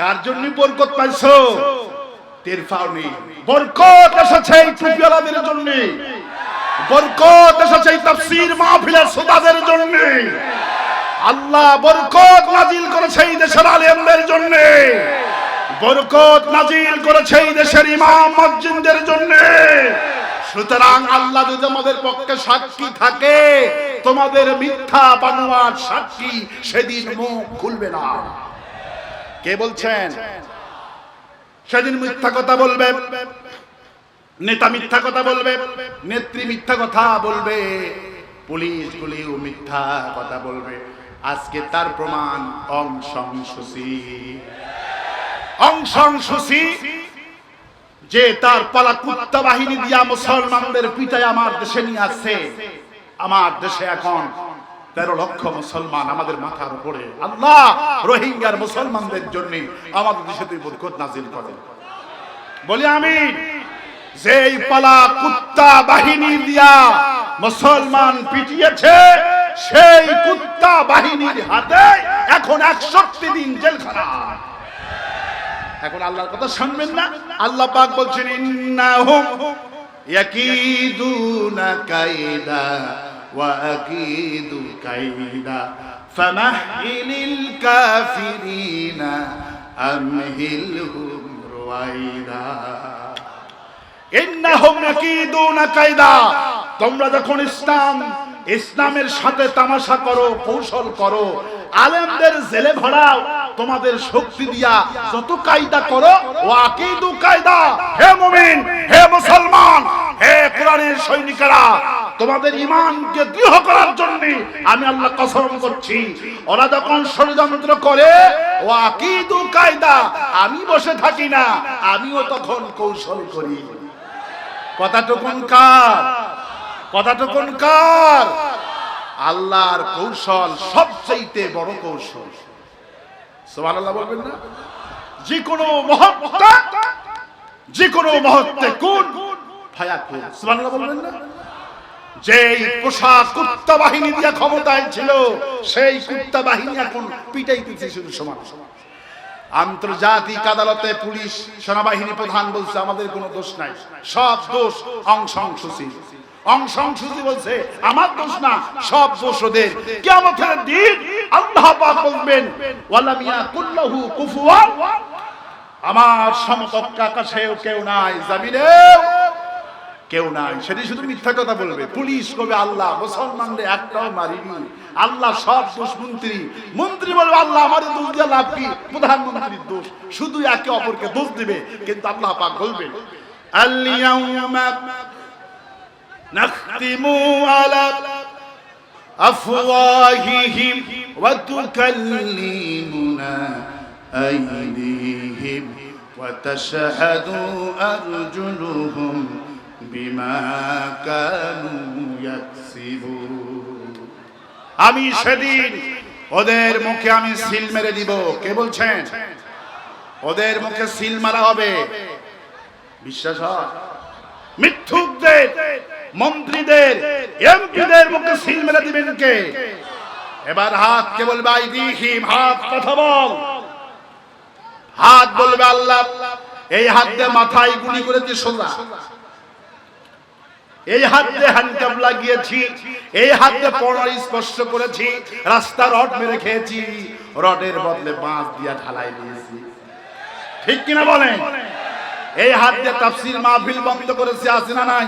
কার জন্য বরকত পাইছো? টের পাওনি। বরকত এসেছে এই টুপিওয়ালাদের জন্য। বরকত এসেছে এই তাফসীর মাহফিলের শ্রোতাদের জন্য। আল্লাহ বরকত নাজিল করেছে এই দেশের আলেমদের জন্য। বরকত নাজিল করেছে এই দেশের ইমাম মসজিদদের জন্য। সুতরাং আল্লাহ যদি আমাদের পক্ষে সাক্ষী থাকে, তোমাদের মিথ্যা বানোয়ার সাক্ষী সেদিন মুখ খুলবে না। কে বলছেন? সেদিন মিথ্যা কথা বলবে নেতা মিথ্যা কথা বলবে নেত্রী মিথ্যা কথা বলবে পুলিশ গুলিও মিথ্যা কথা বলবে। আজকে তার প্রমাণ অংশং সুসি অংশং সুসি যে তার পালা কুত্তা বাহিনী দিয়া মুসলমানদের পিতায় আমার দেশে নিয়ে আসছে। আমার দেশে এখন তেরো লক্ষ মুসলমান আমাদের মাথার উপরে। আল্লাহ রোহিঙ্গার মুসলমানদের জন্য আমাদের দেশে তুই বরকত নাজিল করেন। বলি আমি যেই পালা কুত্তা বাহিনী দিয়া মুসলমান পিটিয়েছে, সেই কুত্তা বাহিনীর হাতে এখন একষট্টি দিন জেলখানা। এখন আল্লাহর কথা শুনবেন না? আল্লাহ পাক বলছেন, ইন্নাহুম ইয়াকিদুনা কাইদা। আকিদু কাইদা ফামাহইলিল কাফিরিনা আমহিলহুম রুয়াইদা ইন্নাহুম ইয়াকিদুনা কাইদা তোমরা যখন ইসলাম, ইসলামের সাথে তামাশা করো, কৌশল করো, আলেমদের জেলে ভরাও, তোমাদের শক্তি দিয়া যত কায়দা করো, ওয়াকিদু কায়দা। হে মুমিন, হে মুসলমান, হে কোরআনের সৈনিকেরা তোমাদের ইমানকে দৃঢ় করার জন্য আমি আল্লাহ কসম করছি। ওরা যখন ষড়যন্ত্র করে ওয়াকিদু কায়দা, আমি বসে থাকি না, আমিও তখন কৌশল করি। কথাটুকুন কার? কথাটুকুন কার? আল্লাহর কৌশল সবচাইতে বড় কৌশল। সুবহানাল্লাহ বলবেন না? যে কোনো মহত্তা যে কোনো মহত্তে কোন? ফায়াকুন। সুবহানাল্লাহ বলবেন না? যেই পোশাক কুত্তা বাহিনী দিয়ে ক্ষমতায় ছিল, সেই কুত্তা বাহিনী এখন পিটাইতেছে শুধু সমান। আন্তর্জাতিক আদালতে পুলিশ, সেনাবাহিনী প্রধান বলছে, আমাদের কোনো দোষ নাই। সব দোষ অংশ অংশী অংশী বলছে, আমার দোষ না, সব দোষ ওদের। দিন আল্লাহ বলবেন, ওয়ালামিয়া কুল্লাহু আমার সমকক্ষ আকাশেও কেউ নাই, জামিনেও কেউ নাই। সেটি শুধু মিথ্যা কথা বলবে। পুলিশ কবে আল্লাহ, মুসলমানদের একটাও মারিনি। আল্লাহ সব দোষ মন্ত্রী। মন্ত্রী বলবে, আল্লাহ আমার দোষ দিয়ে লাভ কি? প্রধানমন্ত্রীর দোষ। শুধু একে অপরকে দোষ দিবে, কিন্তু আল্লাহ পাক বলবেন ওয়া তুকাল্লিমুনা আইদিহিম ওয়া তাশহাদু আরজুলুহুম বিমা আমি সেদিন ওদের মুখে আমি সিল মেরে দিব। কে বলছেন? ওদের মুখে সিল মারা হবে। বিশ্বাস মিথ্যুকদের, মন্ত্রীদের, এমপিদের মুখে সিল মেরে দিবেন কে? এবার হাত কে বলবে আইদিহিম হাত, কথা বল। হাত বলবে, আল্লাহ, এই হাত দিয়ে মাথায় গুলি করে দিয়ে সোজা। এই হাত হ্যান্ডকাপ লাগিয়েছি, এই হাত পড়ার স্পর্শ করেছি, রাস্তা রড মেরে খেয়েছি, রডের বদলে বাঁশ দিয়া ঢালাই দিয়েছি। ঠিক কিনা বলেন? এই হাত দিয়ে তাফসির মাহফিল বন্ধ করেছি, আছে না নাই?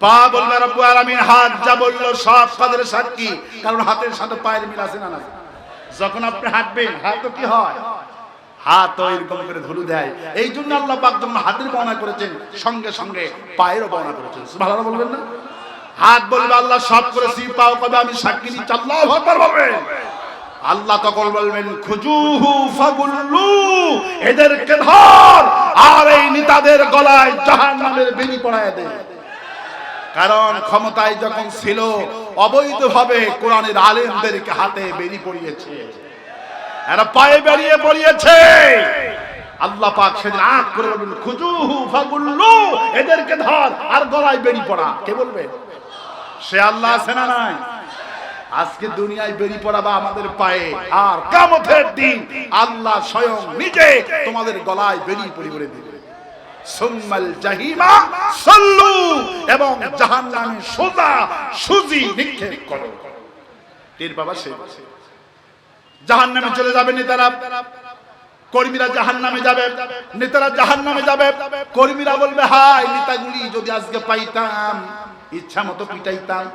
পা বলবে রব্বু আলামিন, হাত যা বলল সব কাদের সাক্ষী? কারণ হাতের সাথে পায়ের মিল আছে না না যখন আপনি হাঁটবেন হাত তো কি হয়? হাত এরকম করে ধুলু দেয়। এই জন্য আল্লাহ পাক যখন হাতের বর্ণনা করেছেন, সঙ্গে সঙ্গে পায়েরও বর্ণনা করেছেন। ভালো বলবেন না? হাত বলবে, আল্লাহ সব করেছি, পাও কবে আমি সাক্ষী দিচ্ছি, আল্লাহ আকবার বলবেন। আল্লাহ তখন বলবেন, খুজুহু ফাগুল্লু, এদেরকে ধর, আর এই নেতাদের গলায় জাহান্নামের বেনি পড়ায় দে। কারণ ক্ষমতায় যখন ছিল, অবৈধভাবে কোরআনের আলেমদেরকে হাতে বেরি পড়িয়েছে। এরা পায়ে বেরিয়ে পড়িয়েছে। আল্লাহ পাক সেদিন করে বলবেন খুজুহু ফাগুল্লু, এদেরকে ধর, আর গলায় বেরি পড়া। কে বলবে? সে আল্লাহ আছে না নাই? আজকে দুনিয়ায় পড়াবা আমাদের পায়ে, আর কামতের দিন আল্লাহ স্বয়ং নিজে তোমাদের গলায় বেরিয়ে পড়ি করে দিবে। সুম্মাল জাহিমা সাল্লু, এবং জাহান্নামে সোজা সুজি নিক্ষেপ করো। টের বাবা সে জাহান্নামে চলে যাবে নেতারা। কর্মীরা জাহান নামে যাবে। নেতারা জাহান নামে যাবে। কর্মীরা বলবে হাই নেতাগুলি যদি আজকে পাইতাম, ইচ্ছা মতো পিটাইতাম।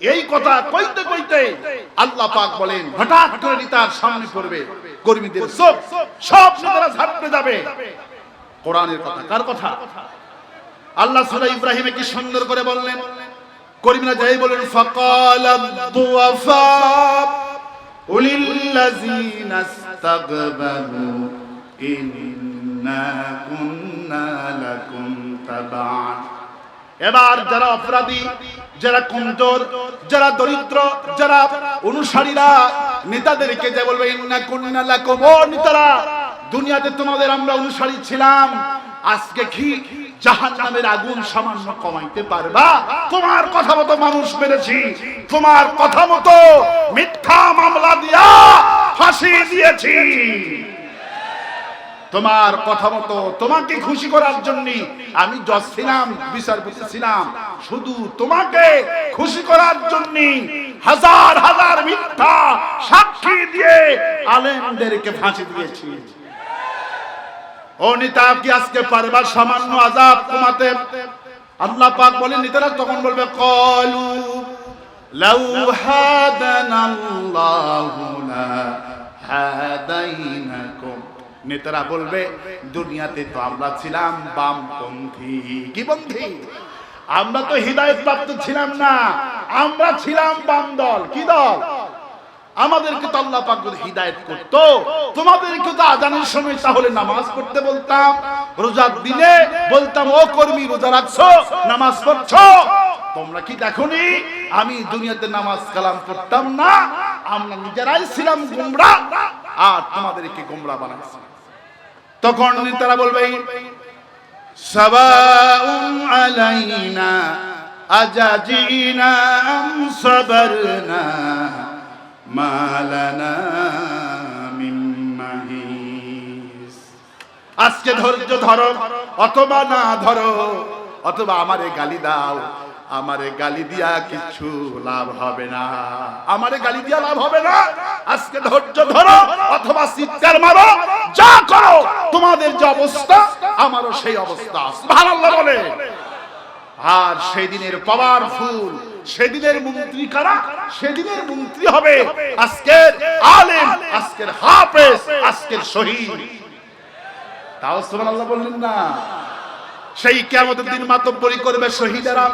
এই কথা কইতে কইতে আল্লাহ পাক বলেন, হঠাৎ করে নেতার সামনে পড়বে কর্মীদের সব সব নেতারা ঝাপটে যাবে। কোরআনের কথা, কার কথা? আল্লাহ সুরা ইব্রাহিমে কি সুন্দর করে বললেন, কর্মীরা যাই বলেন ফাকাল দুআফা وللذين استكبروا إنا كنا لكم تبعا এবার যারা অপরাধী যারা কমজোর যারা দরিদ্র যারা অনুসারীরা নেতাদেরকে যে বলবে ইন্না কুন্না লাকুম ও নেতারা দুনিয়াতে তোমাদের আমরা অনুসারী ছিলাম আজকে কি জাহান নামের আগুন সামান্য কমাইতে পারবা তোমার কথা মতো মানুষ মেরেছি তোমার কথা মতো মিথ্যা মামলা দিয়া ফাঁসি দিয়েছি তোমার কথা মতো তোমাকে খুশি করার জন্য আমি জজ ছিলাম, বিচারপতি ছিলাম। শুধু তোমাকে খুশি করার জন্য হাজার হাজার মিথ্যা সাক্ষী দিয়ে আলেমদেরকে ফাঁসি দিয়েছি। ও নেতা কি আজকে পারবার সামান্য আল্লাহ পাক নেতারা তখন বলবে, কলু, লাউ হাদানাল্লাহু লা হাদাইনাকুম। নেতারা বলবে, দুনিয়াতে তো আমরা ছিলাম বামপন্থী। কি পন্থী? আমরা তো হৃদায়ত প্রাপ্ত ছিলাম না। আমরা ছিলাম বাম দল। কি দল? আমাদেরকে তো আল্লাহ পাক যদি হিদায়ত করতো, তোমাদেরকে তো আজানের সময় তাহলে নামাজ পড়তে বলতাম। রোজার দিনে বলতাম, ও কর্মী, রোজা রাখছো, নামাজ পড়ছো? তোমরা কি দেখোনি? আমি দুনিয়াতে নামাজ কালাম পড়তাম না। আমরা নিজেরাই ছিলাম গোমরা, আর তোমাদেরকে গোমরা বানাইছি। তখন তারা বলবে মালানা আজকে ধৈর্য ধরো, অথবা না ধরো, অথবা আমারে গালি দাও। আমারে গালি দিয়া কিছু লাভ হবে না। আমারে গালি দিয়া লাভ হবে না। আজকে ধৈর্য ধরো অথবা চিৎকার মারো, যা করো, তোমাদের যে অবস্থা, আমারও সেই অবস্থা। সুবহানাল্লাহ বলে। আর সেদিনের পাওয়ারফুল সেদিনের মন্ত্রী কারা? সেদিনের মন্ত্রী হবে আজকের আলেম, আজকের হাফেজ, আজকের শহীদ। তাও সুবহানাল্লাহ বললেন না। সেই কিয়ামতের দিন মাতব্বরি করবে শহীদেরা।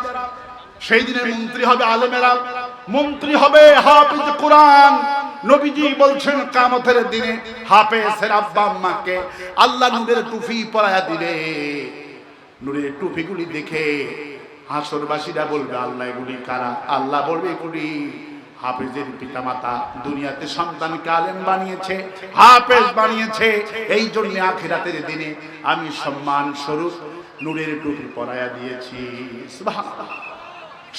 সেই দিনে মন্ত্রী হবে আলেমেরা। মন্ত্রী হবে হাফিজ কোরআন। নবীজি বলছেন, কামতের দিনে হাফেজের আব্বা আম্মাকে আল্লাহ নূরের টুপি পরায়া দিবে। নূরের টুপিগুলি দেখে হাসরবাসীরা বলবে, আল্লাহ এগুলি কারা? আল্লাহ বলবে এগুলি হাফেজের পিতামাতা। দুনিয়াতে সন্তানকে আলেম বানিয়েছে, হাফেজ বানিয়েছে। এই জন্য আখিরাতের দিনে আমি সম্মান স্বরূপ নূরের টুপি পরায়া দিয়েছি।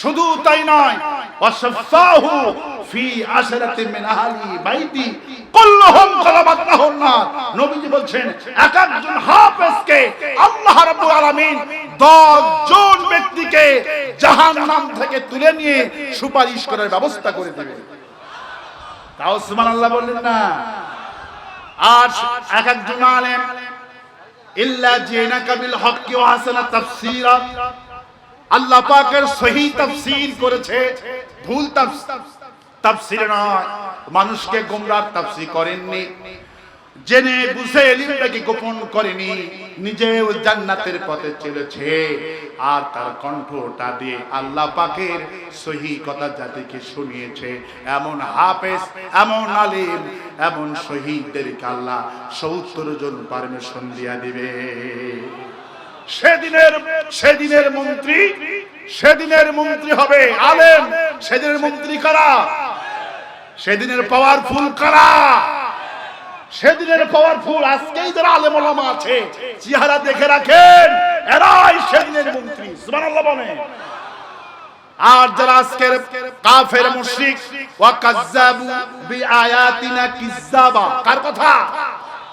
শুধু তাই নয় ওয়াসাফাহু ফি আশরাতি মিন আহলি বাইতি, কুল্লুহুম নার নবীজি বলছেন, এক একজন হাফেজকে আল্লাহ রাব্বুল আলামিন 10 জন ব্যক্তিকে জাহান্নাম থেকে তুলে নিয়ে সুপারিশ করার ব্যবস্থা করে দেবে তাও সুবহানাল্লাহ বললেন না। এক একজন আলেম, ইল্লা জিনাকা বিল হক্কি ওয়া তাফসীরা আল্লাহ পাকের সহি তাফসীর করেছে। ভুল তাফসীর নয়। মানুষকে গোমরাহ তাফসীর করেননি। জেনে বুঝে এলিমটাকে গোপন করেনি। নিজেও জান্নাতের পথে চলেছে। আর তার কণ্ঠটা দিয়ে আল্লাহ পাকের সহি কথা জাতিকে শুনিয়েছে। এমন হাফেজ, এমন আলিম, এমন শহীদদেরকে আল্লাহ সত্তর জন পারমিশন দিয়া দিবে। সেদিনের সেদিনের মন্ত্রী সেদিনের মন্ত্রী হবে আলেম। সেদিনের মন্ত্রী কারা? সেদিনের পাওয়ারফুল কারা? সেদিনের পাওয়ারফুল আজকেই যারা আলেম ওলামা আছে, চেহারা দেখে রাখেন, এরাই সেদিনের মন্ত্রী। সুবহানাল্লাহ বলে আর যারা আজকের কাফের মুশরিক, ওয়া কাজ্জাবু বিআয়াতিনা কিজ্জাবা। কার কথা ওয়া কাজ্জাবু বিআয়াতিনা কিজ্জাবা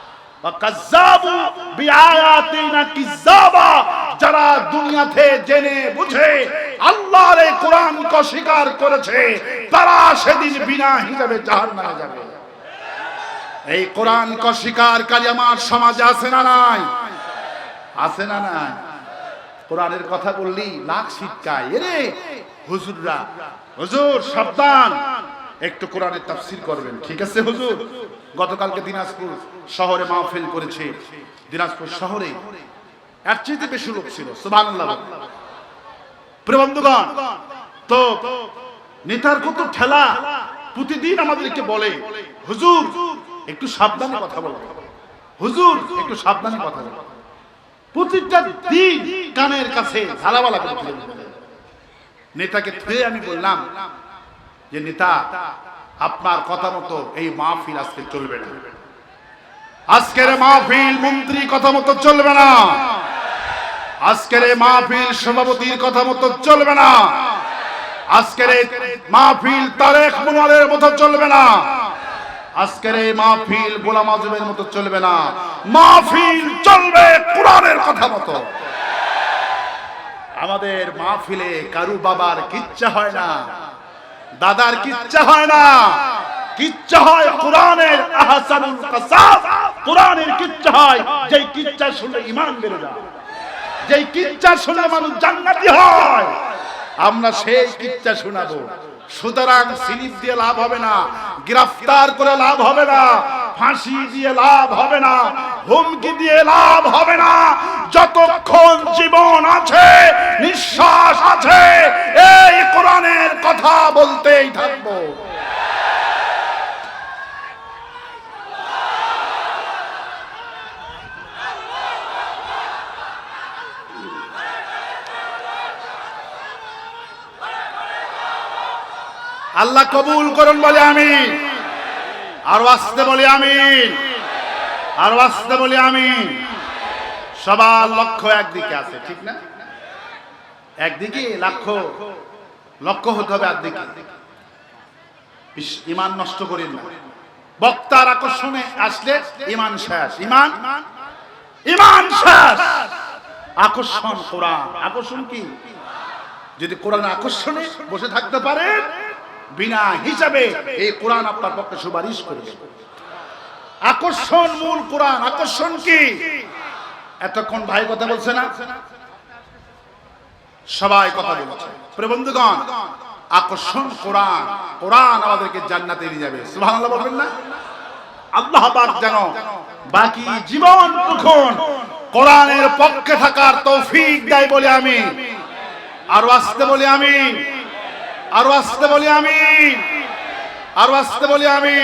যারা দুনিয়াতে জেনে বুঝে আল্লাহর এই কোরআনকে অস্বীকার করেছে, তারা সেদিন বিনা হিসাবে জাহান্নামে যাবে। এই কোরআনকে অস্বীকারী আমার সমাজে আছে না নাই? আছে না নাই? কোরআনের কথা বললি, লাখ শিক্ষায় এরে, হুজুররা, হুজুর, সাবধান। একটু কোরআনের তাফসীর করবেন, ঠিক আছে, হুজুর? গতকালকে দিনাজপুর শহরে মাহফিল করেছে। দিনাজপুর শহরে এর চেয়ে বেশি লোক ছিল প্রিয় তো নেতার কত ঠেলা প্রতিদিন আমাদেরকে বলে, হুজুর, একটু সাবধানে কথা বলো। হুজুর, একটু সাবধানে কথা বলো। প্রতিটা দিন কানের কাছে ঝালাবালা করে নেতাকে থুয়ে আমি বললাম যে, নেতা আপনার কথা মতো এই মাহফিল আজকে চলবে না। আজকের মাহফিল মন্ত্রী কথা মতো চলবে না। আজকের এই মাহফিল সভাপতির কথা মতো চলবে না। আজকের এই মাহফিল তারেক মুনারের মতো চলবে না। আজকের এই মাহফিল গোলাম আজমের মতো চলবে না। মাহফিল চলবে কোরআনের কথা মতো। আমাদের মাহফিলে কারু বাবার কিচ্ছা হয় না। দাদার কিচ্ছা হয় না। কিচ্ছা হয় কোরআনের আহসানুল কাসাস কোরআনের কিচ্ছা হয় যেই কিচ্ছা শুনলে ঈমান বেড়ে যায়। যেই কিচ্ছা শুনলে মানুষ জান্নাতি হয়। আমরা সেই কিচ্ছা শোনাবো। সুতরাং সিলিপ দিয়ে লাভ হবে না, গ্রেফতার করে লাভ হবে না। ফাঁসি দিয়ে লাভ হবে না, হুমকি দিয়ে লাভ হবে না। যতক্ষণ জীবন আছে, নিঃশ্বাস আছে, এই কোরআনের কথা বলতেই থাকব। আল্লাহ কবুল করুন বলে আমি আরও আসতে বলি আমি আরও আসতে বলি সবার লক্ষ্য একদিকে আছে, ঠিক না? একদিকে লক্ষ্য লক্ষ্য হতে হবে একদিকে ইমান নষ্ট করেন না। বক্তার আকর্ষণে আসলে ইমান শেষ। ইমান ইমান শেষ! আকর্ষণ কোরআন। আকর্ষণ কি? যদি কোরআন আকর্ষণে বসে থাকতে পারে বিনা হিসাবে এই কোরআন আপনার পক্ষে সুপারিশ করবে আকর্ষণ মূল কোরআন, আকর্ষণ কি? এতক্ষণ ভাই কথা বলছে না? সবাই কথা বলছে। প্রিয় বন্ধুগণ, আকর্ষণ কোরআন কোরআন আমাদেরকে জান্নাতে নিয়ে যাবে। সুবহানাল্লাহ বলবেন না? আল্লাহ পাক যেন বাকি জীবন তখন কোরআনের পক্ষে থাকার তৌফিক দেয় বলে আমি, আরও আসতে বলে আমি আরও আসতে বলি আমি আরও আসতে বলি আমি